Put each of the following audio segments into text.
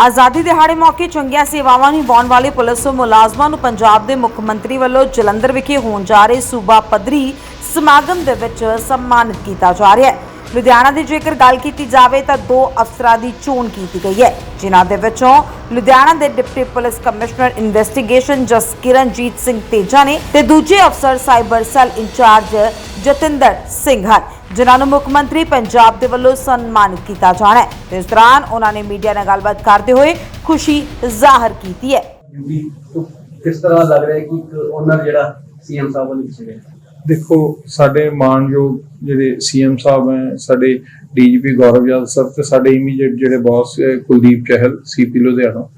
ਆਜ਼ਾਦੀ ਦਿਹਾੜੇ ਮੌਕੇ ਚੰਗੀਆਂ ਸੇਵਾਵਾਂ ਨਿਭਾਉਣ ਵਾਲੇ ਪੁਲਿਸ ਮੁਲਾਜ਼ਮਾਂ ਨੂੰ ਪੰਜਾਬ ਦੇ ਮੁੱਖ ਮੰਤਰੀ ਵੱਲੋਂ ਜਲੰਧਰ ਵਿਖੇ ਹੋਣ ਜਾ ਰਹੇ ਸੂਬਾ ਪੱਧਰੀ ਸਮਾਗਮ ਦੇ ਵਿੱਚ ਸਨਮਾਨਿਤ ਕੀਤਾ ਜਾ ਰਿਹਾ ਹੈ। ਲੁਧਿਆਣਾ ਦੀ ਜੇਕਰ ਗੱਲ ਕੀਤੀ ਜਾਵੇ ਤਾਂ ਦੋ ਅਫਸਰਾਂ ਦੀ ਚੋਣ ਕੀਤੀ ਗਈ ਹੈ। ਜਿਨ੍ਹਾਂ ਦੇ ਵਿੱਚੋਂ ਲੁਧਿਆਣਾ ਦੇ deputy police commissioner investigation Jaskiranjit Singh Teja ਨੇ ਤੇ ਦੂਜੇ ਅਫਸਰ cyber cell incharge Jatinder Singh ਹਨ ਜਿਨ੍ਹਾਂ ਨੂੰ ਮੁੱਖ ਮੰਤਰੀ ਪੰਜਾਬ ਦੇ ਵੱਲੋਂ ਸਨਮਾਨਿਤ ਕੀਤਾ ਜਾਣਾ ਹੈ। ਇਸ ਦੌਰਾਨ ਉਹਨਾਂ ਨੇ ਮੀਡੀਆ ਨਾਲ ਗੱਲਬਾਤ ਕਰਦੇ ਹੋਏ ਖੁਸ਼ੀ ਜ਼ਾਹਰ ਕੀਤੀ ਹੈ। ਡਿਊਟੀ ਤੋਂ ਕਿਸ ਤਰ੍ਹਾਂ ਲੱਗ ਰਿਹਾ ਹੈ ਕਿ ਇੱਕ ਓਨਰ ਜਿਹੜਾ ਸੀਐਮ ਸਾਹਿਬ ਵੱਲੋਂ ਕਿਸੇ ਗਿਆ ਦੇਖੋ ਸਾਡੇ ਮਾਨਯੋਗ ਜਿਹੜੇ ਸੀਐਮ ਸਾਹਿਬ ਹੈ ਸਾਡੇ ਡੀਜੀਪੀ ਗੌਰਵ ਯਾਦਵ ਸਰ ਤੇ ਸਾਡੇ ਇਮੀਡੀਏਟ ਜਿਹੜੇ ਬਾਸ ਕੁਲਦੀਪ ਚਹਿਲ ਸੀਪੀ ਲੁਧਿਆਣਾ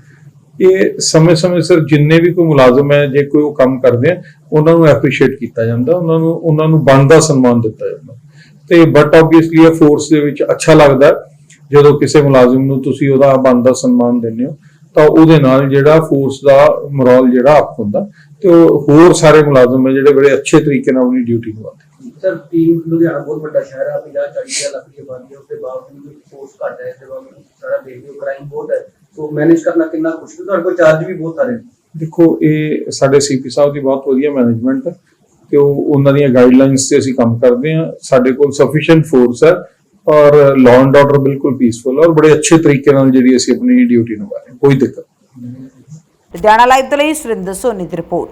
ਇਹ ਸਮੇਂ-ਸਮੇਂ ਸਿਰ ਜਿੰਨੇ ਵੀ ਕੋਈ ਮੁਲਾਜ਼ਮ ਹੈ, ਜੇ ਕੋਈ ਉਹ ਕੰਮ ਕਰਦੇ ਆ, ਉਹਨਾਂ ਨੂੰ ਐਪਰੀਸ਼ੀਏਟ ਕੀਤਾ ਜਾਂਦਾ, ਉਹਨਾਂ ਨੂੰ ਉਹਨਾਂ ਨੂੰ ਬਣਦਾ ਸਨਮਾਨ ਦਿੱਤਾ ਜਾਂਦਾ। ਤੇ ਬਟ ਆਬਵੀਅਸਲੀ ਇਹ ਫੋਰਸ ਦੇ ਵਿੱਚ ਅੱਛਾ ਲੱਗਦਾ ਹੈ। ਜਦੋਂ ਕਿਸੇ ਮੁਲਾਜ਼ਮ ਨੂੰ ਤੁਸੀਂ ਉਹਦਾ ਬਣਦਾ ਸਨਮਾਨ ਦਿੰਦੇ ਹੋ, ਤਾਂ ਉਹਦੇ ਨਾਲ ਜਿਹੜਾ ਫੋਰਸ ਦਾ ਮੋਰਲ ਜਿਹੜਾ ਅਪ ਹੁੰਦਾ, ਤੇ ਉਹ ਹੋਰ ਸਾਰੇ ਮੁਲਾਜ਼ਮ ਹੈ ਜਿਹੜੇ ਬੜੇ ਅੱਛੇ ਤਰੀਕੇ ਨਾਲ ਆਪਣੀ ਡਿਊਟੀ ਨਿਭਾਉਂਦੇ ਸਰ ਟੀਮ ਲੁਧਿਆਣਾ ਬਹੁਤ ਵੱਡਾ ਸ਼ਹਿਰ ਹੈ 50 40 ਲੱਖ ਦੀ ਆਬਾਦੀ ਹੈ, ਉਸ ਦੇ ਬਾਵਜੂਦ ਵੀ ਫੋਰਸ ਘੱਟ ਹੈ ਤੇ ਬਾਵਜੂਦ ਸਾਰਾ ਦੇਖਦੇ ਹੋ ਕ੍ਰਾਈਮ ਬਹੁਤ ਹੈ। ਸੋ ਮੈਨੇਜ ਕਰਨਾ ਕਿੰਨਾ ਮੁਸ਼ਕਿਲ ਤੁਹਾਡੇ ਕੋਲ ਚਾਰਜ ਵੀ ਬਹੁਤ ਸਾਰੇ ਨੇ। ਦੇਖੋ ਇਹ ਸਾਡੇ ਸੀਪੀ ਸਾਹਿਬ ਦੀ ਬਹੁਤ ਵਧੀਆ ਮੈਨੇਜਮੈਂਟ ਹੈ ਤੇ ਉਹ ਉਹਨਾਂ ਦੀਆਂ ਗਾਈਡਲਾਈਨਸ ਤੇ ਅਸੀਂ ਕੰਮ ਕਰਦੇ ਹਾਂ। ਸਾਡੇ ਕੋਲ ਸਫੀਸ਼ੀਐਂਟ ਫੋਰਸ ਹੈ ਔਰ ਲਾਅ ਐਂਡ ਆਰਡਰ ਬਿਲਕੁਲ ਪੀਸਫੁਲ ਔਰ ਬੜੇ ਅੱਛੇ ਤਰੀਕੇ ਨਾਲ ਜਿਹੜੀ ਅਸੀਂ ਆਪਣੀ ਡਿਊਟੀ ਨਿਭਾ ਰਹੇ ਹਾਂ। ਕੋਈ ਦਿੱਕਤ ਨਹੀਂ। ਲੁਧਿਆਣਾ ਲਾਈਵ ਦੇ ਲਈ ਸੁਰਿੰਦਰ ਸੋਨੀ ਦੀ ਰਿਪੋਰਟ।